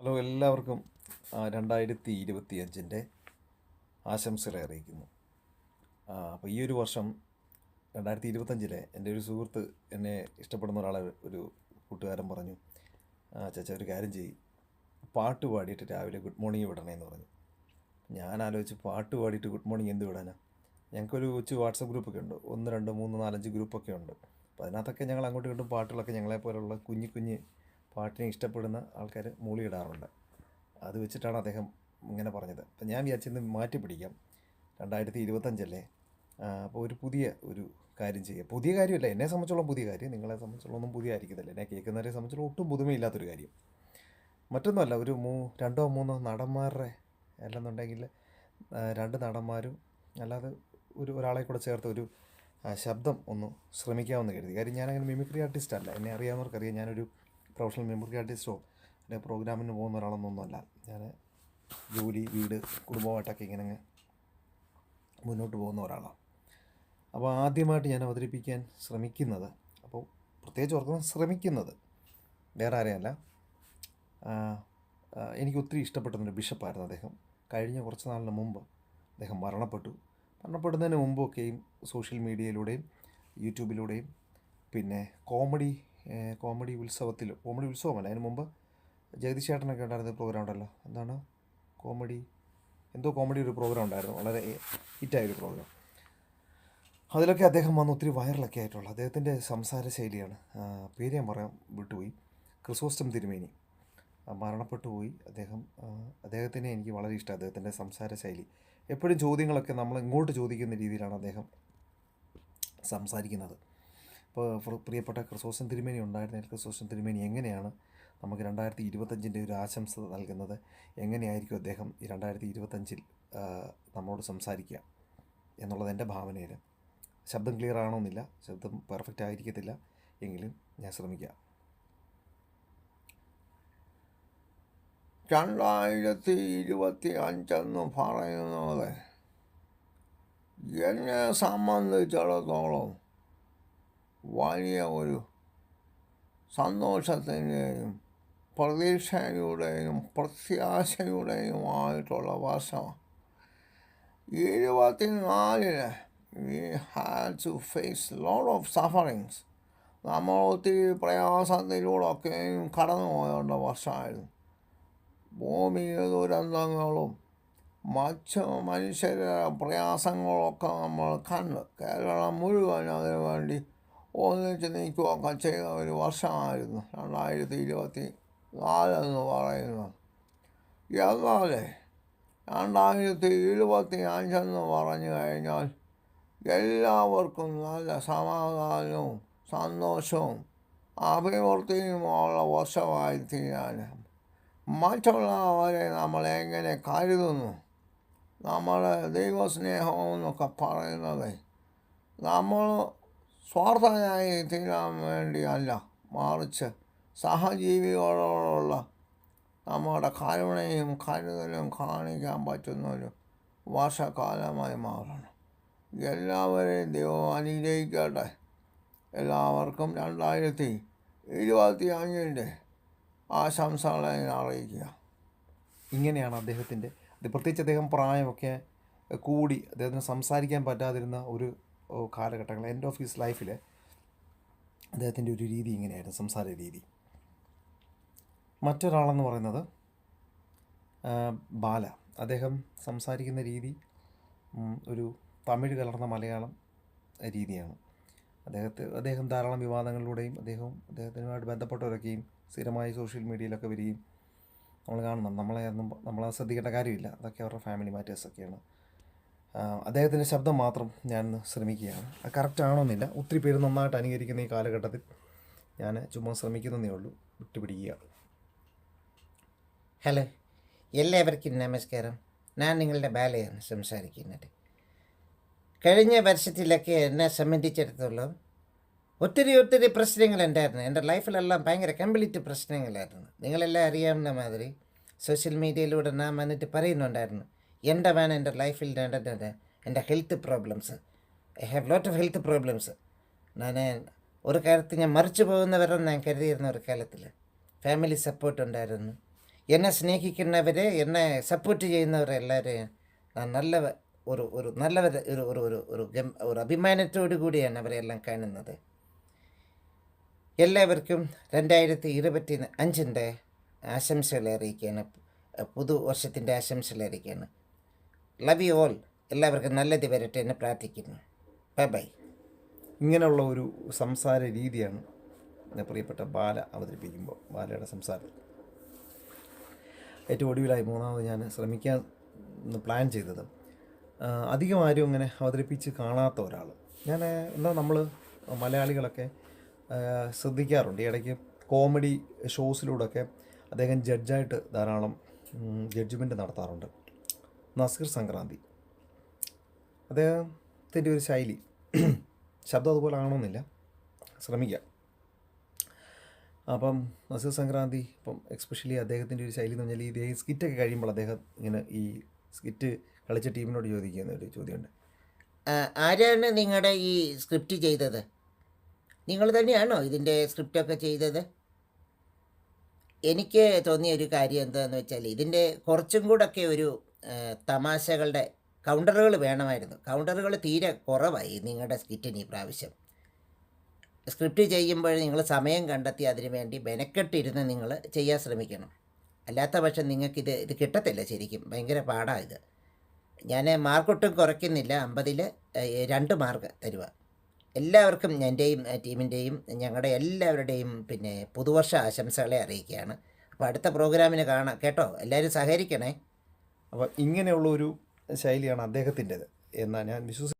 Hello എല്ലാവർക്കും രണ്ടായിരത്തി ഇരുപത്തി അഞ്ചിന്റെ ആശംസകളെ അറിയിക്കുന്നു. അപ്പോൾ ഈ ഒരു വർഷം രണ്ടായിരത്തി ഇരുപത്തഞ്ചിലെ എന്റെ ഒരു സുഹൃത്ത് എന്നെ ഇഷ്ടപ്പെടുന്ന ഒരാളെ ഒരു കൂട്ടുകാരൻ പറഞ്ഞു. ചാച്ച ഒരു കാര്യം ചെയ്യ്. പാട്ട് പാടിയിട്ട് രാവിലെ ഗുഡ് മോർണിംഗ് വിടണേ എന്ന് പറഞ്ഞു. ഞാൻ ആലോചിച്ച് പാട്ട് പാടിയിട്ട് ഗുഡ് മോർണിംഗ് എന്ത് വിടാനാ? ഞങ്ങൾക്കൊരു കൊച്ചു വാട്സപ്പ് ഗ്രൂപ്പൊക്കെ ഉണ്ട്. ഒന്ന് രണ്ട് മൂന്ന് നാലഞ്ച് ഗ്രൂപ്പൊക്കെ ഉണ്ട്. അപ്പോൾ അതിനകത്തൊക്കെ ഞങ്ങൾ അങ്ങോട്ടും ഇങ്ങോട്ടും പാട്ടുകളൊക്കെ ഞങ്ങളെപ്പോലുള്ള കുഞ്ഞു കുഞ്ഞ് പാട്ടിനെ ഇഷ്ടപ്പെടുന്ന ആൾക്കാർ മൂളിയിടാറുണ്ട്. അത് വെച്ചിട്ടാണ് അദ്ദേഹം ഇങ്ങനെ പറഞ്ഞത്. അപ്പം ഞാൻ വിചാരിച്ചിരുന്നു മാറ്റി പിടിക്കാം. രണ്ടായിരത്തി ഇരുപത്തഞ്ചല്ലേ അപ്പോൾ ഒരു പുതിയ ഒരു കാര്യം ചെയ്യുക പുതിയ കാര്യമല്ല എന്നെ സംബന്ധിച്ചോളം പുതിയ കാര്യം. നിങ്ങളെ സംബന്ധിച്ചോളം ഒന്നും പുതിയ ആയിരിക്കത്തില്ല എന്നെ കേൾക്കുന്നവരെ സംബന്ധിച്ചോളം ഒട്ടും പുതുമയില്ലാത്തൊരു കാര്യം. മറ്റൊന്നുമല്ല ഒരു മൂ രണ്ടോ മൂന്നോ നടന്മാരുടെ അല്ലെന്നുണ്ടെങ്കിൽ രണ്ട് നടന്മാരും അല്ലാതെ ഒരു ഒരാളെ കൂടെ ചേർത്ത് ഒരു ശബ്ദം ഒന്ന് ശ്രമിക്കാമെന്ന് കരുതി. കാര്യം ഞാനങ്ങനെ മിമിക്രി ആർട്ടിസ്റ്റ് അല്ല. എന്നെ അറിയാവുന്നവർക്കറിയാം. ഞാനൊരു പ്രൊഫഷണൽ മിമിക്രി ആർട്ടിസ്റ്റോ അല്ലെങ്കിൽ പ്രോഗ്രാമിന് പോകുന്ന ഒരാളൊന്നൊന്നുമല്ല. ഞാൻ ജോലി വീട് കുടുംബമായിട്ടൊക്കെ ഇങ്ങനെ അങ്ങ് മുന്നോട്ട് പോകുന്ന ഒരാളാണ് അപ്പോൾ ആദ്യമായിട്ട് ഞാൻ അവതരിപ്പിക്കാൻ ശ്രമിക്കുന്നത് അപ്പോൾ പ്രത്യേകിച്ച് ഓർക്കണം ശ്രമിക്കുന്നത് വേറെ ആരെയല്ല. എനിക്ക് ഒത്തിരി ഇഷ്ടപ്പെടുന്നൊരു ബിഷപ്പായിരുന്നു അദ്ദേഹം. കഴിഞ്ഞ കുറച്ച് നാളിന് മുമ്പ് അദ്ദേഹം മരണപ്പെട്ടു. മരണപ്പെടുന്നതിന് മുമ്പൊക്കെയും സോഷ്യൽ മീഡിയയിലൂടെയും യൂട്യൂബിലൂടെയും പിന്നെ കോമഡി കോമഡി ഉത്സവത്തിൽ കോമഡി ഉത്സവമല്ല അതിന് മുമ്പ് ജഗതി ചേട്ടനൊക്കെ ഉണ്ടായിരുന്ന പ്രോഗ്രാം ഉണ്ടല്ലോ എന്താണ്? കോമഡി എന്തോ കോമഡി ഒരു പ്രോഗ്രാം ഉണ്ടായിരുന്നു വളരെ ഹിറ്റായൊരു പ്രോഗ്രാം അതിലൊക്കെ അദ്ദേഹം വന്ന് ഒത്തിരി വൈറലൊക്കെ ആയിട്ടുള്ള. അദ്ദേഹത്തിന്റെ സംസാര ശൈലിയാണ് പേര് ഞാൻ പറയാൻ വിട്ടുപോയി. ക്രിസോസ്റ്റം തിരുമേനി. മരണപ്പെട്ടു പോയി. അദ്ദേഹം അദ്ദേഹത്തിനെ എനിക്ക് വളരെ ഇഷ്ടം അദ്ദേഹത്തിന്റെ സംസാര ശൈലി. എപ്പോഴും ചോദ്യങ്ങളൊക്കെ നമ്മൾ ഇങ്ങോട്ട് ചോദിക്കുന്ന രീതിയിലാണ് അദ്ദേഹം സംസാരിക്കുന്നത്. പ്രിയപ്പെട്ട ക്രിസോസ്റ്റം തിരുമേനി ഉണ്ടായിരുന്ന ക്രിസോസ്റ്റം തിരുമേനി എങ്ങനെയാണ് നമുക്ക് രണ്ടായിരത്തി ഇരുപത്തഞ്ചിന്റെ ഒരു ആശംസ നൽകുന്നത്? എങ്ങനെയായിരിക്കും അദ്ദേഹം ഈ രണ്ടായിരത്തി ഇരുപത്തഞ്ചിൽ നമ്മളോട് സംസാരിക്കുക എന്നുള്ളത് എന്റെ ഭാവനയിൽ? ശബ്ദം ക്ലിയർ ആണോന്നില്ല ശബ്ദം പെർഫെക്റ്റ് ആയിരിക്കത്തില്ല. എങ്കിലും ഞാൻ ശ്രമിക്കാം. രണ്ടായിരത്തി ഇരുപത്തി അഞ്ചെന്ന് പറയുന്നത് എന്നെ സംബന്ധിച്ചിടത്തോളം വലിയ ഒരു സന്തോഷത്തിന്റെയും പ്രതീക്ഷയുടെയും പ്രത്യാശയുടെയുമായിട്ടുള്ള വർഷമാണ്. ഇരുപത്തിനാലിന് we had to face lot of sufferings നമ്മൾ ഒത്തിരി പ്രയാസത്തിലൂടെയൊക്കെയും കടന്നു പോയേണ്ട വർഷമായിരുന്നു. ഭൂമിയിൽ ദുരന്തങ്ങളും മറ്റ് മനുഷ്യരുടെ പ്രയാസങ്ങളൊക്കെ നമ്മൾ കണ്ട് കേരളം മുഴുവൻ അതിനു ഒന്നിച്ച് നിൽക്കുകയൊക്കെ ചെയ്ത ഒരു വർഷമായിരുന്നു. രണ്ടായിരത്തി ഇരുപത്തി നാലെന്ന് പറയുന്നത് എന്നാൽ രണ്ടായിരത്തി ഇരുപത്തി അഞ്ചെന്ന് പറഞ്ഞു കഴിഞ്ഞാൽ എല്ലാവർക്കും നല്ല സമാധാനവും സന്തോഷവും അഭിവൃദ്ധിയുമുള്ള വർഷമായി തീരാൻ മറ്റുള്ളവരെ നമ്മൾ എങ്ങനെ കരുതുന്നു? നമ്മുടെ ദൈവസ്നേഹം എന്നൊക്കെ പറയുന്നത് നമ്മൾ സ്വാർത്ഥനായി തീരാൻ വേണ്ടിയല്ല മറിച്ച് സഹജീവികളോടുള്ള നമ്മുടെ കരുണയും കരുതലും കാണിക്കാൻ പറ്റുന്നൊരു വർഷക്കാലമായി മാറണം. എല്ലാവരെയും ദൈവം അനുഗ്രഹിക്കട്ടെ. എല്ലാവർക്കും രണ്ടായിരത്തി ഇരുപത്തി അഞ്ചിന്റെ ആശംസകളെ അറിയിക്കുക. ഇങ്ങനെയാണ് അദ്ദേഹത്തിന്റെ പ്രത്യേകിച്ച് അദ്ദേഹം പ്രായമൊക്കെ കൂടി അദ്ദേഹത്തിന് സംസാരിക്കാൻ പറ്റാതിരുന്ന ഒരു കാലഘട്ടങ്ങൾ എൻഡ് ഓഫ് ഹിസ് ലൈഫിൽ അദ്ദേഹത്തിന്റെ ഒരു രീതി ഇങ്ങനെയായിരുന്നു സംസാര രീതി. മറ്റൊരാളെന്ന് പറയുന്നത് ബാല. അദ്ദേഹം സംസാരിക്കുന്ന രീതി ഒരു തമിഴ് കലർന്ന മലയാളം രീതിയാണ്. അദ്ദേഹത്തെ അദ്ദേഹം ധാരാളം വിവാദങ്ങളിലൂടെയും അദ്ദേഹവും അദ്ദേഹത്തിനുമായിട്ട് ബന്ധപ്പെട്ടവരൊക്കെയും സ്ഥിരമായി സോഷ്യൽ മീഡിയയിലൊക്കെ വരികയും നമ്മൾ കാണുന്നുണ്ട് നമ്മളെ ഒന്നും നമ്മളെ ശ്രദ്ധിക്കേണ്ട കാര്യമില്ല. അതൊക്കെ അവരുടെ ഫാമിലി മാറ്റേഴ്സൊക്കെയാണ് അദ്ദേഹത്തിന്റെ ശബ്ദം മാത്രം ഞാൻ ശ്രമിക്കുകയാണ്. അത് കറക്റ്റ് ആണോന്നില്ല. ഒത്തിരി പേര് നന്നായിട്ട് അനുകരിക്കുന്ന ഈ കാലഘട്ടത്തിൽ ഞാൻ ചുമ്മാ ശ്രമിക്കുന്നതേ ഉള്ളൂ. വിട്ടുപിടിക്കുക. ഹലോ. എല്ലാവർക്കും നമസ്കാരം. ഞാൻ നിങ്ങളുടെ ബാലയാണ് സംസാരിക്കുന്നത്. കഴിഞ്ഞ വർഷത്തിലൊക്കെ എന്നെ സംബന്ധിച്ചിടത്തോളം ഒത്തിരി ഒത്തിരി പ്രശ്നങ്ങൾ ഉണ്ടായിരുന്നു. എന്റെ ലൈഫിലെല്ലാം ഭയങ്കര കംപ്ലീറ്റ് പ്രശ്നങ്ങളായിരുന്നു. നിങ്ങളെല്ലാം അറിയാവുന്ന മാതിരി സോഷ്യൽ മീഡിയയിലൂടെ ഞാൻ വന്നിട്ട് പറയുന്നുണ്ടായിരുന്നു. എന്റെ വേണം എന്റെ ലൈഫിൽ എന്റെ health problems. I have lot of health problems. ഞാൻ ഒരു കാലത്ത് ഞാൻ മറിച്ചു പോകുന്നവരെന്ന് ഞാൻ കരുതിയിരുന്ന ഒരു കാലത്തിൽ ഫാമിലി സപ്പോർട്ട് ഉണ്ടായിരുന്നു. എന്നെ സ്നേഹിക്കുന്നവരെ എന്നെ സപ്പോർട്ട് ചെയ്യുന്നവരെല്ലാവരെയും ഞാൻ നല്ല ഒരു ഒരു നല്ല ഒരു ഒരു ഒരു ഒരു ഒരു അഭിമാനത്തോടു കൂടിയാണ് അവരെല്ലാം കാണുന്നത്. എല്ലാവർക്കും രണ്ടായിരത്തി ഇരുപത്തി അഞ്ചിന്റെ ആശംസകൾ അറിയിക്കുകയാണ് പുതുവർഷത്തിന്റെ ആശംസകൾ അറിയിക്കുകയാണ്. ലവ് യു ഓൾ എല്ലാവർക്കും നല്ലത് വരട്ടെ എന്ന് പ്രാർത്ഥിക്കുന്നു. ബൈ ബൈ ഇങ്ങനെയുള്ള ഒരു സംസാര രീതിയാണ് പ്രിയപ്പെട്ട ബാല അവതരിപ്പിക്കുമ്പോൾ ബാലയുടെ സംസാരം. ഏറ്റവും ഒടുവിലായി മൂന്നാമത് ഞാൻ ശ്രമിക്കാൻ പ്ലാൻ ചെയ്തത് അധികം ആരും അങ്ങനെ അവതരിപ്പിച്ച് കാണാത്ത ഒരാൾ ഞാൻ എന്താ നമ്മൾ മലയാളികളൊക്കെ ശ്രദ്ധിക്കാറുണ്ട്. ഇടയ്ക്ക് കോമഡി ഷോസിലൂടെയൊക്കെ അദ്ദേഹം ജഡ്ജായിട്ട് ധാരാളം ജഡ്ജ്മെന്റ് നടത്താറുണ്ട്. നസീർ സംക്രാന്തി. അദ്ദേഹത്തിന്റെ ഒരു ശൈലി ശബ്ദം അതുപോലെ ആണോന്നില്ല ശ്രമിക്കാം. അപ്പം നസീർ സംക്രാന്തി ഇപ്പം എക്സ്പെഷ്യലി അദ്ദേഹത്തിന്റെ ഒരു ശൈലി എന്ന് പറഞ്ഞാൽ ഈ ഇദ്ദേഹം സ്കിറ്റൊക്കെ കഴിയുമ്പോൾ അദ്ദേഹം ഇങ്ങനെ ഈ സ്കിറ്റ് കളിച്ച ടീമിനോട് ചോദിക്കുന്ന ഒരു ചോദ്യമുണ്ട്. ആരാണ് നിങ്ങളുടെ ഈ സ്ക്രിപ്റ്റ് ചെയ്തത്? നിങ്ങൾ തന്നെയാണോ ഇതിന്റെ സ്ക്രിപ്റ്റൊക്കെ ചെയ്തത്? എനിക്ക് തോന്നിയ ഒരു കാര്യം എന്താണെന്ന് വെച്ചാൽ ഇതിന്റെ കുറച്ചും കൂടൊക്കെ ഒരു തമാശകളുടെ കൗണ്ടറുകൾ വേണമായിരുന്നു. കൗണ്ടറുകൾ തീരെ കുറവായി നിങ്ങളുടെ സ്കിറ്റിന് ഈ പ്രാവശ്യം സ്ക്രിപ്റ്റ് ചെയ്യുമ്പോൾ നിങ്ങൾ സമയം കണ്ടെത്തി അതിനു വേണ്ടി മെനക്കെട്ടിരുന്ന് നിങ്ങൾ ചെയ്യാൻ ശ്രമിക്കണം. അല്ലാത്ത പക്ഷം നിങ്ങൾക്കിത് ഇത് കിട്ടത്തില്ല ശരിക്കും. ഭയങ്കര പാടാണ് ഇത്. ഞാൻ മാർക്കൊട്ടും കുറയ്ക്കുന്നില്ല. അമ്പതിൽ രണ്ട് മാർക്ക് തരുക എല്ലാവർക്കും എന്റെയും ടീമിന്റെയും ഞങ്ങളുടെ എല്ലാവരുടെയും പിന്നെ പുതുവർഷ ആശംസകളെ അറിയിക്കുകയാണ്. അപ്പോൾ അടുത്ത പ്രോഗ്രാമിന് കാണാം. കേട്ടോ? എല്ലാവരും സഹകരിക്കണേ. അപ്പം ഇങ്ങനെയുള്ള ഒരു ശൈലിയാണ് അദ്ദേഹത്തിന്റെത് എന്നാണ് ഞാൻ വിശ്വസിക്കുന്നു